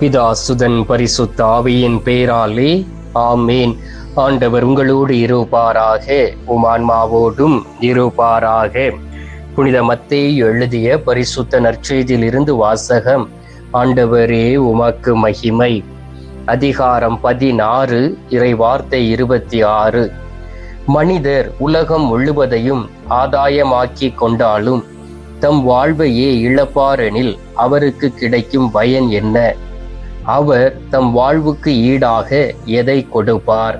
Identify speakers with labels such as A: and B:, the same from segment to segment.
A: பிதா சுதன் பரிசுத்த ஆவியின் பேராலே ஆமேன். ஆண்டவர் உங்களோடு இருப்பாராக உமான்மாவோடும் இருப்பாராக. புனித மத்தேயு எழுதிய பரிசுத்த நற்செய்தியிலிருந்து வாசகம் ஆண்டவரே உமக்கு மகிமை. அதிகாரம் பதினாறு இறை வார்த்தை இருபத்தி ஆறு மனிதர் உலகம் முழுவதையும் ஆதாயமாக்கி கொண்டாலும் தம் வாழ்வையே இழப்பாரெனில் அவருக்கு கிடைக்கும் பயன் என்ன? அவர் தம் வாழ்வுக்கு ஈடாக எதை கொடுப்பார்?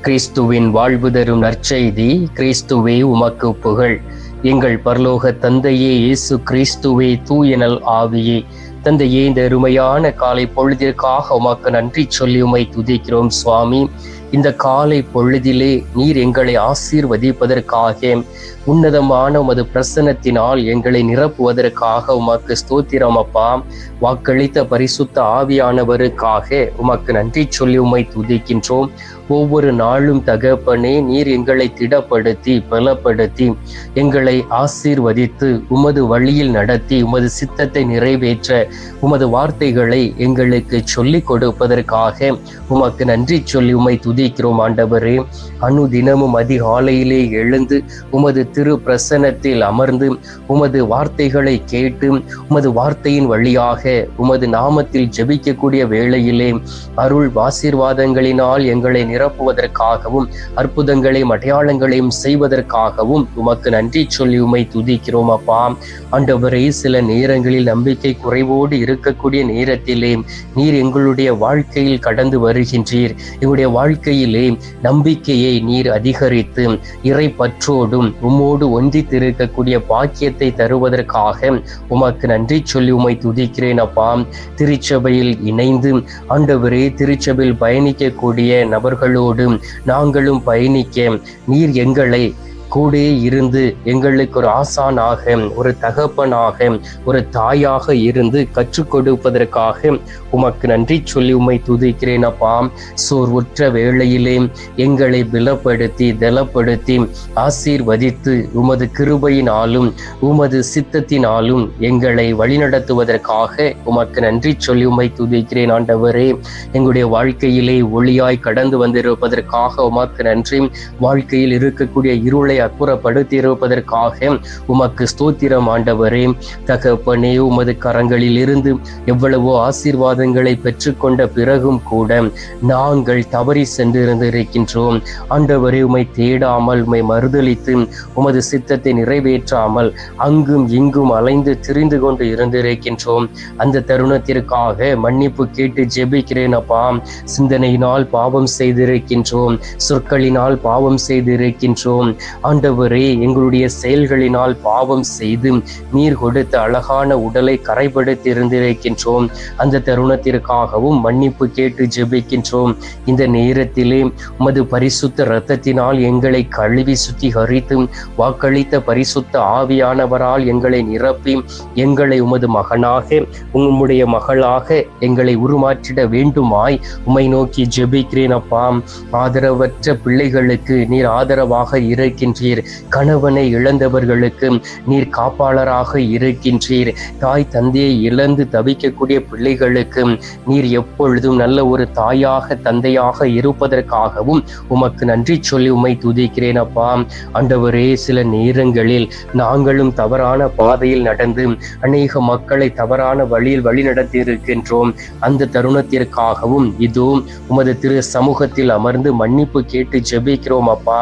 A: கிறிஸ்துவின் வாழ்வு தரும் நற்செய்தி கிறிஸ்துவே உமக்கு புகழ். எங்கள் பரலோக தந்தையே இயேசு கிறிஸ்துவே தூயனல் ஆவியே. தந்தையே இந்த அருமையான காலை பொழுதிற்காக உமக்கு நன்றி சொல்லி உமை துதிக்கிறோம் சுவாமி. இந்த காலை பொழுதிலே நீர் எங்களை ஆசீர்வதிப்பதற்காக உன்னதமான உமது பிரசன்னத்தினால் எங்களை நிரப்புவதற்காக உமக்கு ஸ்தோத்திரம் அப்பா. வாக்களித்த பரிசுத்த ஆவியானவருக்காக உமக்கு நன்றி சொல்லி உமை துதிக்கின்றோம். ஒவ்வொரு நாளும் தகப்பனே நீர் எங்களை திடப்படுத்தி பலப்படுத்தி எங்களை ஆசீர்வதித்து உமது வழியில் நடத்தி உமது சித்தத்தை நிறைவேற்ற உமது வார்த்தைகளை எங்களுக்கு சொல்லிக் கொடுப்பதற்காக உமக்கு நன்றி சொல்லி உமை துதிக்கிறோம் ஆண்டவரே. அணு தினமும் அதிகாலையிலே எழுந்து உமது திரு பிரசன்னத்தில் அமர்ந்து உமது வார்த்தைகளை கேட்டு உமது வார்த்தையின் வழியாக உமது நாமத்தில் ஜெபிக்கக்கூடிய வேளையிலே அருள் ஆசீர்வாதங்களினால் எங்களை நிரப்புவதற்காகவும் அற்புதங்களையும் அடையாளங்களையும் செய்வதற்காகவும் உமக்கு நன்றி சொல்லி உமை துதிக்கிறோம் அப்பா. ஆண்டவரே சில நேரங்களில் நம்பிக்கை குறைவோடு இருக்கக்கூடிய நேரத்திலே நீர் எங்களுடைய வாழ்க்கையில் கடந்து வருகின்றீர். எங்களுடைய வாழ்க்கையிலே நம்பிக்கையை நீர் அதிகரித்து இறை பற்றோடும் உம்மோடு ஒன்றித்திருக்கக்கூடிய பாக்கியத்தை தருவதற்காக உமக்கு நன்றி சொல்லி உமை துதிக்கிறேன் அப்பா. திருச்சபையில் இணைந்து ஆண்டவரே திருச்சபையில் பயணிக்கக்கூடிய நபர்கள் நபர்களோடு நாங்களும் பயணிக்க நீர் எங்களை கூட இருந்து எங்களுக்கு ஒரு ஆசானாக ஒரு தகப்பனாக ஒரு தாயாக இருந்து கற்றுக் கொடுப்பதற்காக உமக்கு நன்றி சொல்லி உம்மை துதிக்கிறேன் அப்பா. சோர்வுற்ற வேளையிலே எங்களை பலப்படுத்தி தலப்படுத்தி ஆசீர்வதித்து உமது கிருபையினாலும் உமது சித்தத்தினாலும் எங்களை வழிநடத்துவதற்காக உமக்கு நன்றி சொல்லி உம்மை துதிக்கிறேன் ஆண்டவரே. எங்களுடைய வாழ்க்கையிலே ஒளியாய் கடந்து வந்திருப்பதற்காக உமக்கு நன்றி. வாழ்க்கையில் இருக்கக்கூடிய இருளை அப்புறப்படுத்தி இருப்பதற்காக உமக்கு ஸ்தோத்திரம் ஆண்டவரே. தகப்பனே உமது கரங்களில் இருந்து எவ்வளவோ ஆசீர்வாதங்களை பெற்றுக்கொண்ட பிறகும் கூட நாங்கள் தவறி சென்றிருந்திருக்கின்றோம். ஆண்டவரே உமை தேடாமல் உமை மறுதளித்து உமது சித்தத்தை நிறைவேற்றாமல் அங்கும் இங்கும் அலைந்து திரிந்து கொண்டு இருந்திருக்கின்றோம். அந்த தருணத்திற்காக மன்னிப்பு கேட்டு ஜெபிக்கிறேன் அப்பா. சிந்தனையினால் பாவம் செய்திருக்கின்றோம். சொற்களினால் பாவம் செய்திருக்கின்றோம். ஆண்டவரே எங்களுடைய செயல்களினால் பாவம் செய்து நீர் கொடுத்த அழகான உடலை கரைப்படுத்தி இருந்திருக்கின்றோம் அந்த தருணத்திற்காகவும் மன்னிப்பு கேட்டு ஜெபிக்கின்றோம். இந்த நேரத்திலே உமது பரிசுத்த இரத்தத்தினால் எங்களை கழுவி சுத்திகரித்து வாக்களித்த பரிசுத்த ஆவியானவரால் எங்களை நிரப்பி எங்களை உமது மகனாக உம்முடைய மகளாக எங்களை உருமாற்றிட வேண்டுமாய் உம்மை நோக்கி ஜெபிக்கிறேன் அப்பா. ஆதரவற்ற பிள்ளைகளுக்கு நீர் ஆதரவாக இருக்கின்ற இருக்கின்றீர் கணவனை இழந்தவர்களுக்கு நீர் காப்பாளராக இருக்கின்றீர். தாய் தந்தையை இழந்து தவிக்கக்கூடிய பிள்ளைகளுக்கு நீர் எப்பொழுதும் நல்ல ஒரு தாயாக தந்தையாக இருப்பதற்காகவும் உமக்கு நன்றி சொல்லி உம்மை துதிக்கிறேன் அப்பா. அண்டவரே சில நேரங்களில் நாங்களும் தவறான பாதையில் நடந்து அநேக மக்களை தவறான வழியில் வழி நடத்தி இருக்கின்றோம் அந்த தருணத்திற்காகவும் இதோ உமது திரு சமூகத்தில் அமர்ந்து மன்னிப்பு கேட்டு ஜெபிக்கிறோம் அப்பா.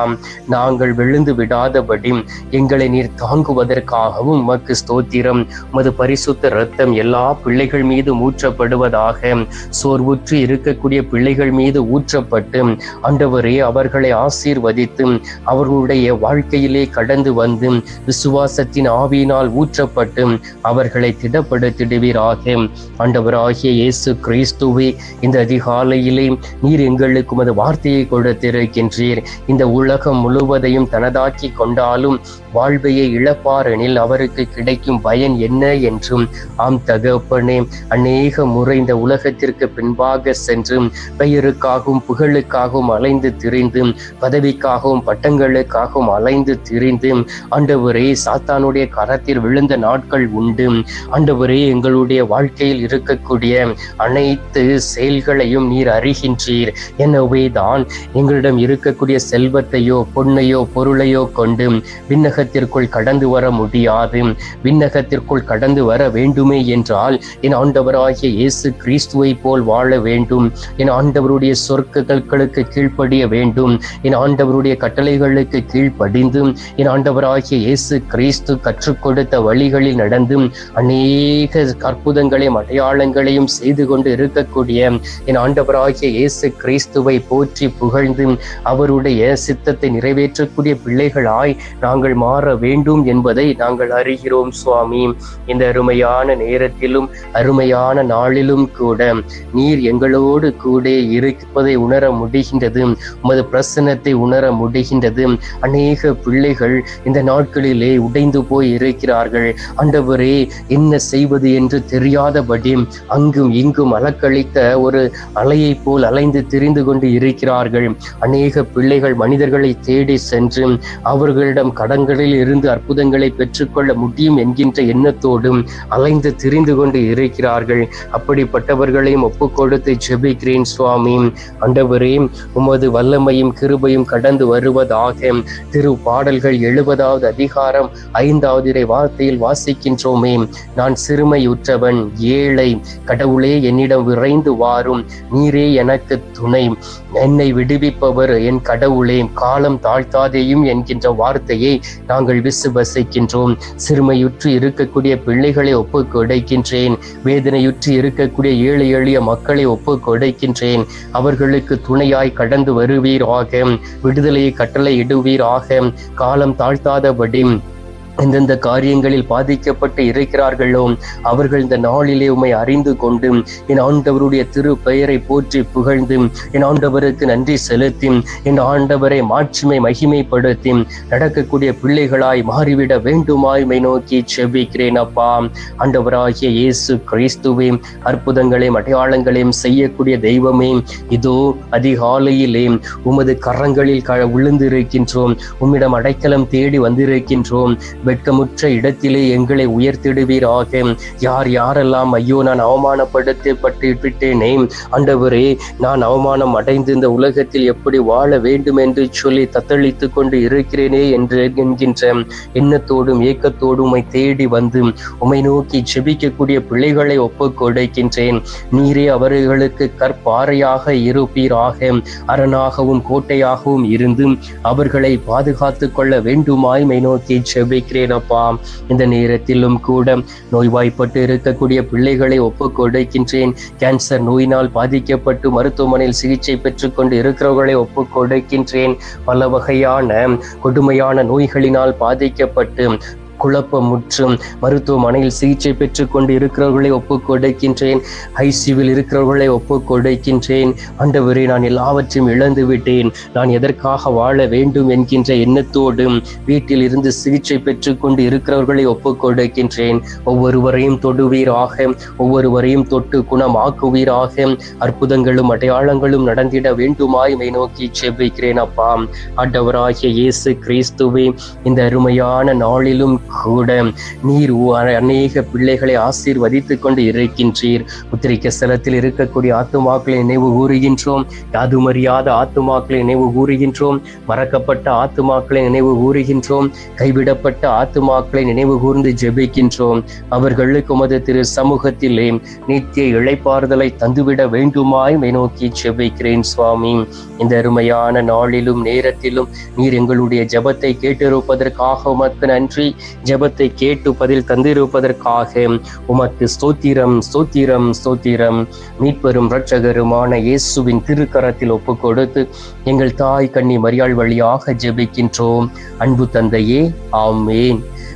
A: நாங்கள் விழுந்து விடாதபடி எங்களை நீர் தாங்குவதற்காகவும் உமக்கு ஸ்தோத்திரம். உமது பரிசுத்த ரத்தம் எல்லா பிள்ளைகள் மீது ஊற்றப்படுவதாக சோர்வுற்று இருக்கக்கூடிய பிள்ளைகள் மீது ஊற்றப்பட்டு ஆண்டவரே அவர்களை ஆசீர்வதித்து அவர்களுடைய வாழ்க்கையிலே கடந்து வந்து விசுவாசத்தின் ஆவியினால் ஊற்றப்பட்டு அவர்களை திடப்படுத்திடுவீராக. ஆண்டவராகிய இயேசு கிறிஸ்துவே இந்த அதிகாலையிலே நீர் எங்களுக்கு உமது வார்த்தையை கொடுத்திருக்கின்றீர். இந்த உலகம் முழுவதையும் தனது மனதாக்கி கொண்டாலும் வாழ்வையை இழப்பாரெனில் அவருக்கு கிடைக்கும் பயன் என்ன என்றும். ஆம் தகப்பனே அநேக முறை இந்த உலகத்திற்கு பின்பாக சென்று பெயருக்காகவும் புகழுக்காகவும் அலைந்து திரிந்து பதவிக்காகவும் பட்டங்களுக்காகவும் அலைந்து திரிந்து ஆண்டவரே சாத்தானுடைய கரத்தில் விழுந்த நாட்கள் உண்டு. ஆண்டவரே எங்களுடைய வாழ்க்கையில் இருக்கக்கூடிய அனைத்து செயல்களையும் நீர் அறிகின்றீர். எனவே தான் எங்களிடம் இருக்கக்கூடிய செல்வத்தையோ பொன்னையோ பொருளையோ கொண்டு விண்ணகத்திற்குள் கடந்து வர முடியாது. விண்ணகத்திற்குள் கடந்து வர வேண்டுமே என்றால் என் ஆண்டவராகிய இயேசு கிறிஸ்துவை போல் வாழ வேண்டும். என் ஆண்டவருடைய சொற்களுக்கு கீழ்ப்படிய வேண்டும். என் ஆண்டவருடைய கட்டளைகளுக்கு கீழ்ப்படிந்து என் ஆண்டவராகிய இயேசு கிறிஸ்து கற்றுக் கொடுத்த வழிகளில் நடந்து அநேக அற்புதங்களையும் அடையாளங்களையும் செய்து கொண்டு இருக்கக்கூடிய என் ஆண்டவராகிய இயேசு கிறிஸ்துவை போற்றி புகழ்ந்து அவருடைய சித்தத்தை நிறைவேற்றக்கூடிய பிள்ளைகளாய் நாங்கள் மாற வேண்டும் என்பதை நாங்கள் அறிகிறோம் சுவாமி. இந்த அருமையான நேரத்திலும் அருமையான நாளிலும் கூட நீர் எங்களோடு கூட இருப்பதை உணர முடிகின்றது. உமது பிரசன்னத்தை உணர முடிகின்றது. அநேக பிள்ளைகள் இந்த நாட்களிலே உடைந்து போய் இருக்கிறார்கள். ஆண்டவரே என்ன செய்வது என்று தெரியாதபடி அங்கும் இங்கும் அலக்களித்த ஒரு அலையை போல் அலைந்து திரிந்து கொண்டு இருக்கிறார்கள். அநேக பிள்ளைகள் மனிதர்களை தேடி சென்று அவர்களிடம் கடன்களில் இருந்து அற்புதங்களை பெற்றுக்கொள்ள முடியும் என்கின்ற எண்ணத்தோடும் அலைந்து திரிந்து கொண்டு இருக்கிறார்கள். அப்படிப்பட்டவர்களையும் ஒப்புக்கொடுத்து ஜெபிக்கிறேன் சுவாமி. ஆண்டவரே உமது வல்லமையும் கிருபையும் கடந்து வருவதாக திரு பாடல்கள் எழுபதாவது அதிகாரம் ஐந்தாவது வார்த்தையில் வாசிக்கின்றோமே. நான் சிறுமையுற்றவன் ஏழை கடவுளே என்னிடம் விரைந்து வாரும். நீரே எனக்கு துணை. என்னை விடுவிப்பவர் என் கடவுளே. காலம் தாழ்த்தாதேயும் என்கின்ற வார்த்தையை நாங்கள் விசுவசிக்கின்றோம் சிறுமையுற்று இருக்கக்கூடிய பிள்ளைகளை ஒப்பு கொடைக்கின்றேன். வேதனையுற்று இருக்கக்கூடிய ஏழை எளிய மக்களை ஒப்பு கொடைக்கின்றேன். அவர்களுக்கு துணையாய் கடந்து வருவீராக. விடுதலையை கட்டளை இடுவீராக காலம் தாழ்த்தாதபடி எந்தெந்த காரியங்களில் பாதிக்கப்பட்டு இருக்கிறார்களோ அவர்கள் இந்த நாளிலே உம்மை அறிந்து கொண்டு என் ஆண்டவருடைய திரு பெயரை போற்றி புகழ்ந்து என் ஆண்டவருக்கு நன்றி செலுத்தி என் ஆண்டவரை மாட்சிமை மகிமைப்படுத்தி நடக்கக்கூடிய பிள்ளைகளாய் மாறிவிட வேண்டுமாய் மை நோக்கி செபிக்கிறேன் அப்பா. ஆண்டவராகிய இயேசு கிறிஸ்துவே அற்புதங்களையும் அடையாளங்களையும் செய்யக்கூடிய தெய்வமே இதோ அதிகாலையிலே உமது கரங்களில் க விழுந்திருக்கின்றோம். உம்மிடம் அடைக்கலம் தேடி வந்திருக்கின்றோம். வெட்கமுற்ற இடத்திலே எங்களை உயர்த்திடுவீராக. யார் யாரெல்லாம் ஐயோ நான் அவமானப்படுத்தப்பட்டு விட்டேனே ஆண்டவரே நான் அவமானம் அடைந்து இந்த உலகத்தில் எப்படி வாழ வேண்டும் என்று சொல்லி தத்தளித்துக் கொண்டு இருக்கிறேனே என்று என்கின்ற எண்ணத்தோடும் ஏக்கத்தோடும் உம்மை தேடி வந்து உம்மை நோக்கி ஜெபிக்கக்கூடிய பிள்ளைகளை ஒப்பு கொடுக்கின்றேன். நீரே அவர்களுக்கு கற்பாறையாக இருப்பீராக. அரணாகவும் கோட்டையாகவும் இருந்து அவர்களை பாதுகாத்துக் கொள்ள வேண்டுமாய் மை நோக்கி ஜெபிக்கிறேன் அப்பா இந்த நேரத்திலும் கூட நோய்வாய்ப்பட்டு இருக்கக்கூடிய பிள்ளைகளை ஒப்புக் கொடுக்கின்றேன் கேன்சர் நோயினால் பாதிக்கப்பட்டு மருத்துவமனையில் சிகிச்சை பெற்றுக்கொண்டு இருக்கிறவர்களை ஒப்புக் கொடுக்கின்றேன் பல வகையான கொடுமையான நோய்களினால் பாதிக்கப்பட்டு குழப்பமுற்றும் மருத்துவமனையில் சிகிச்சை பெற்றுக் கொண்டு இருக்கிறவர்களை ஒப்புக் கொடுக்கின்றேன் ஐசியூவில் இருக்கிறவர்களை ஒப்புக் கொடுக்கின்றேன் ஆண்டவரே நான் எல்லாவற்றையும் இழந்து விட்டேன் நான் எதற்காக வாழ வேண்டும் என்கின்ற எண்ணத்தோடும் வீட்டில் இருந்து சிகிச்சை பெற்றுக்கொண்டு இருக்கிறவர்களை ஒப்புக் கொடுக்கின்றேன் ஒவ்வொருவரையும் தொடுவீராக ஒவ்வொருவரையும் தொட்டு குணமாக்குவீராக. அற்புதங்களும் அடையாளங்களும் நடந்திட வேண்டுமாய் மை நோக்கி செவ்விக்கிறேன் அப்பா. ஆண்டவராகிய இயேசு கிறிஸ்துவே இந்த அருமையான நாளிலும் கூட. நீர் அநேக பிள்ளைகளை ஆசீர்வதித்துக் கொண்டு இருக்கின்றீர். உத்திரிக்க ஸ்தலத்தில் இருக்கக்கூடிய ஆத்துமாக்களை நினைவு கூறுகின்றோம். யாதுமறியாத ஆத்துமாக்களை நினைவு கூறுகின்றோம். மறக்கப்பட்ட ஆத்துமாக்களை நினைவு கூறுகின்றோம். கைவிடப்பட்ட ஆத்துமாக்களை நினைவு கூர்ந்து ஜெபிக்கின்றோம். அவர்களுக்கு உமது திரு சமூகத்திலே நித்திய இழைப்பாறுதலை தந்துவிட வேண்டுமாய் நோக்கி ஜெபிக்கிறேன் சுவாமி. இந்த அருமையான நாளிலும் நேரத்திலும் நீர் எங்களுடைய ஜெபத்தை கேட்டிருப்பதற்காக உமக்கு நன்றி. ஜெபத்தை கேட்டு பதில் தந்திருப்பதற்காக உமக்கு ஸ்தோத்திரம் ஸ்தோத்திரம் ஸ்தோத்திரம். மீட்பெரும் இரட்சகருமான இயேசுவின் திருக்கரத்தில் ஒப்பு கொடுத்து எங்கள் தாய் கண்ணி மரியாள் வழியாக ஜெபிக்கின்றோம். அன்பு தந்தையே ஆமேன்.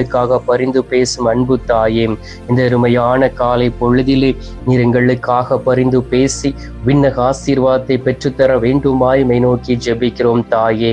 A: எங்களுக்காக பரிந்து பேசும் அன்பு தாயே. இந்த அருமையான காலை பொழுதிலே நீர் எங்களுக்காக பரிந்து பேசி விண்ணக ஆசீர்வாதத்தை பெற்றுத்தர வேண்டுமாய் மை நோக்கி ஜெபிக்கிறோம் தாயே.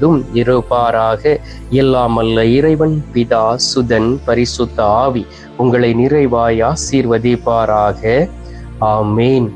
A: ஆன்மாவோடும் இருப்பாராக. எல்லாம் அல்ல இறைவன் பிதா சுதன் பரிசுத்த ஆவி உங்களை நிறைவாய் ஆசீர்வதிப்பாராக. ஆமேன்.